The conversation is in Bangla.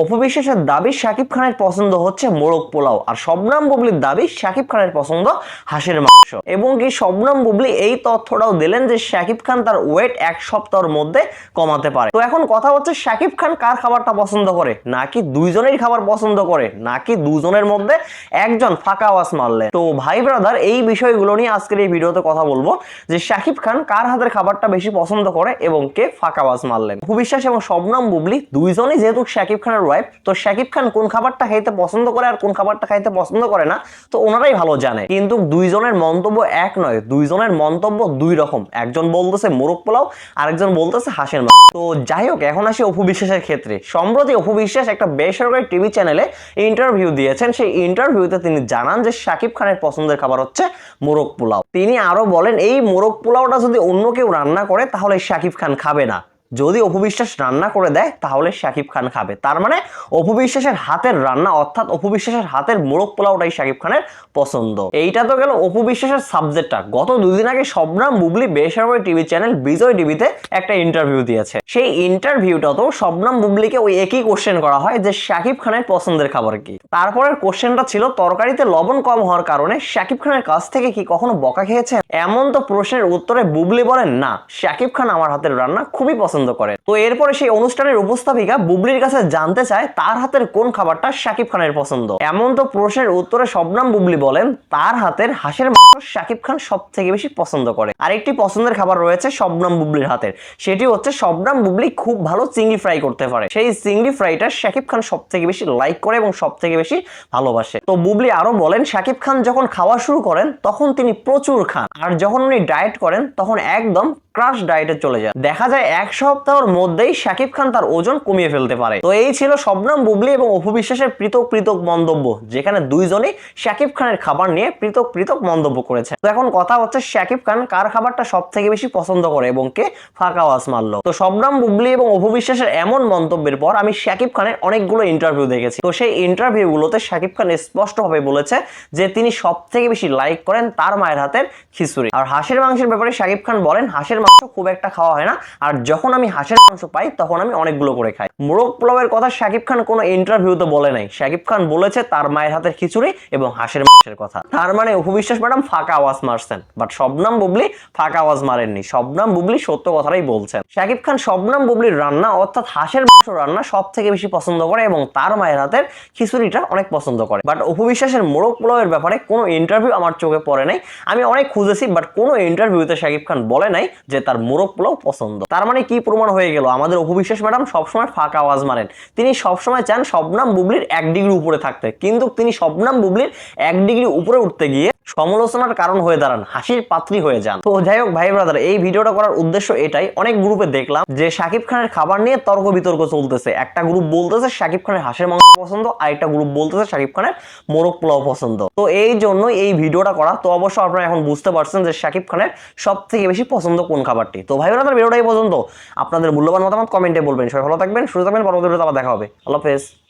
অপবিশ্বাসের দাবি শাকিব খানের পছন্দ হচ্ছে মোরগ পোলাও। আর শবনাম বুবলির দাবি শাকিব খানের পছন্দ হাঁসের মাংস। এবং কি শবনাম বুবলি এই তথ্যটাও দিলেন যে শাকিব খান তার ওয়েট এক সপ্তাহের মধ্যে কমাতে পারে। তো এখন কথা হচ্ছে শাকিব খান কার খাবারটা পছন্দ করে? নাকি দুইজনেরই খাবার পছন্দ করে? নাকি দুজনের মধ্যে একজন ফাঁকা আওয়াজ মারলে? তো ভাই ব্রাদার, এই বিষয়গুলো নিয়ে আজকের এই ভিডিওতে কথা বলব যে শাকিব খান কার হাতের খাবারটা বেশি পছন্দ করে এবং কে ফাঁকা আওয়াজ মারলেন? অপবিশ্বাস এবং শবনাম বুবলি দুইজনই যেহেতু শাকিব খানের ওয়াইফ তো শাকিব খান কোন খাবারটা খাইতে পছন্দ করে আর কোন খাবারটা খাইতে পছন্দ করে না, তো ওনারাই ভালো জানে। কিন্তু দুইজনের মন্তব্য এক নয়, দুইজনের মন্তব্য দুই রকম। একজন বলতেছে মোরগ পোলাও, আরেকজন বলতেছে হাঁসের মাংস। তো যাই হোক, এখন আসি অপু বিশ্বাসের ক্ষেত্রে। সম্প্রতি অপু বিশ্বাস একটা বেসরকারি টিভি চ্যানেলে ইন্টারভিউ দিয়েছেন। সেই ইন্টারভিউতে তিনি জানান যে শাকিব খানের পছন্দের খাবার হচ্ছে মোরগ পোলাও। তিনি আরও বলেন, এই মোরগ পোলাওটা যদি অন্য কেউ রান্না করে, তাহলে শাকিব খান খাবে না। যদি অপবিশ্বাস রান্না করে দেয়, তাহলে শাকিব খান খাবে। তার মানে অপবিশ্বাসের হাতের রান্না, অর্থাৎ অপবিশ্বাসের হাতের মোরগ পোলাওটাই শাকিব খানের পছন্দ। এইটা তো গেল অপবিশ্বাসের সাবজেক্টটা। গত দুদিন আগে শবনাম বুবলি বেসরকারি টিভি চ্যানেল বিজয় টিভিতে একটা ইন্টারভিউ দিয়েছে। সেই ইন্টারভিউটাতেও শবনাম বুবলিকে ওই একই কোশ্চেন করা হয় যে, শাকিব খানের পছন্দের খাবার কি? তারপরের কোশ্চেনটা ছিল, তরকারিতে লবণ কম হওয়ার কারণে শাকিব খানের কাছ থেকে কি কখনো বকা খেয়েছে এমন তো প্রশ্নের উত্তরে বুবলি বলেন, না, শাকিব খান আমার হাতের রান্না খুবই পছন্দ করে। তো এরপরে সেই অনুষ্ঠানের উপস্থাপিকা বুবলির কাছে জানতে চায় তার হাতের কোন খাবারটা শাকিব খানের পছন্দ। এমন তো প্রশ্নের উত্তরে শবনাম বুবলি বলেন, তার হাতের হাঁসের মাংস শাকিব খান সব থেকে বেশি পছন্দ করে। আরেকটি পছন্দের খাবার রয়েছে শবনাম বুবলির হাতের। সেটি হচ্ছে শবনাম বুবলি খুব ভালো চিংড়ি ফ্রাই করতে পারে। সেই চিংড়ি ফ্রাইটা শাকিব খান সব থেকে বেশি লাইক করে এবং সব থেকে বেশি ভালোবাসে। তো বুবলি আরও বলেন, শাকিব খান যখন খাওয়া শুরু করেন, তখন তিনি প্রচুর খান। আর যখন উনি ডায়েট করেন, তখন একদম ক্রাশ ডায়েটে চলে যায় দেখা যায় এক সপ্তাহের মধ্যেই শাকিব খান তার ওজন কমিয়ে ফেলতে পারে। তো এই ছিল শবনম বুবলি এবং অপু বিশ্বাসের পৃথক পৃথক মন্তব্য, যেখানে দুইজনেই শাকিব খানের খাবার নিয়ে পৃথক পৃথক মন্তব্য করেছে। তো এখন কথা হচ্ছে শাকিব খান কার খাবারটা সব থেকে বেশি পছন্দ করে এবং কে? ফাঁকা আওয়াজ মারলো। তো শবনম বুবলি এবং অপু বিশ্বাসের এমন মন্তব্যের পর আমি শাকিব খানের অনেকগুলো ইন্টারভিউ দেখেছি। তো সেই ইন্টারভিউ গুলোতে শাকিব খান স্পষ্টভাবে বলেছে যে তিনি সব থেকে বেশি লাইক করেন তার মায়ের হাতের খিচুড়ি। আর হাঁসের মাংসের ব্যাপারে শাকিব খান বলেন, হাঁসের মাংস খুব একটা খাওয়া হয় না। আর যখন হাঁসের মাংস পাই, তখন আমি অনেকগুলো করে খাই। মোরগ পোলাওয়ের কথা শাকিব খান কোনো ইন্টারভিউতে বলে নাই। শাকিব খান বলেছে তার মায়ের হাতের খিচুড়ি এবং হাঁসের মাংসের কথা। তার মানে উপবিশ্বাস ম্যাডাম, ফাঁকা আওয়াজ মারছেন। বাট শবনাম বুবলি ফাঁকা আওয়াজ মারেননি। শবনাম বুবলি সত্য কথাটাই বলছেন। শাকিব খান শবনাম বুবলির রান্না অর্থাৎ হাঁসের মাংস রান্না সব থেকে বেশি পছন্দ করে এবং তার মায়ের হাতের খিচুড়িটা অনেক পছন্দ করে। বাট উপবিশ্বাসের মোরগ পোলাওয়ের ব্যাপারে কোনো ইন্টারভিউ আমার চোখে পড়ে নাই। আমি অনেক খুঁজেছি, বাট কোনো ইন্টারভিউতে শাকিব খান বলে নাই যে তার মোরগ পোলাও পছন্দ। তার মানে কি প্রমাণ হয়ে গেল। আমাদের অপবিশ্বাস ম্যাডাম সবসময় ফাঁকা আওয়াজ মারেন। তিনি সবসময় চান শবনাম বুবলির এক ডিগ্রি উপরে থাকতে। কিন্তু তিনি শবনাম বুবলির এক ডিগ্রি উপরে উঠতে গিয়ে সমালোচনার কারণ হয়ে দাঁড়ান, হাসির পাত্রী হয়ে যান। তো যাই হোক ভাই ব্রাদার এই ভিডিওটা করার উদ্দেশ্য এটাই। অনেক গ্রুপে দেখলাম যে শাকিব খানের খাবার নিয়ে তর্ক বিতর্ক চলতেছে। একটা গ্রুপ বলতেছে শাকিব খানের হাঁসের মাংস পছন্দ আর একটা গ্রুপ বলতেছে শাকিব খানের মোরগ পোলাও পছন্দ। তো এই জন্য এই ভিডিওটা করা। তো অবশ্য আপনারা এখন বুঝতে পারছেন যে শাকিব খানের সব থেকে বেশি পছন্দ কোন খাবারটি। তো ভাই ব্রাদার ভিডিওটাই পছন্দ আপনাদের মূল্যবান মতামত কমেন্টে বলবেন। সবাই ভালো থাকবেন, সুস্থ থাকবেন, পরবর্তী আবার দেখা হবে। আল্লাহ হাফেজ।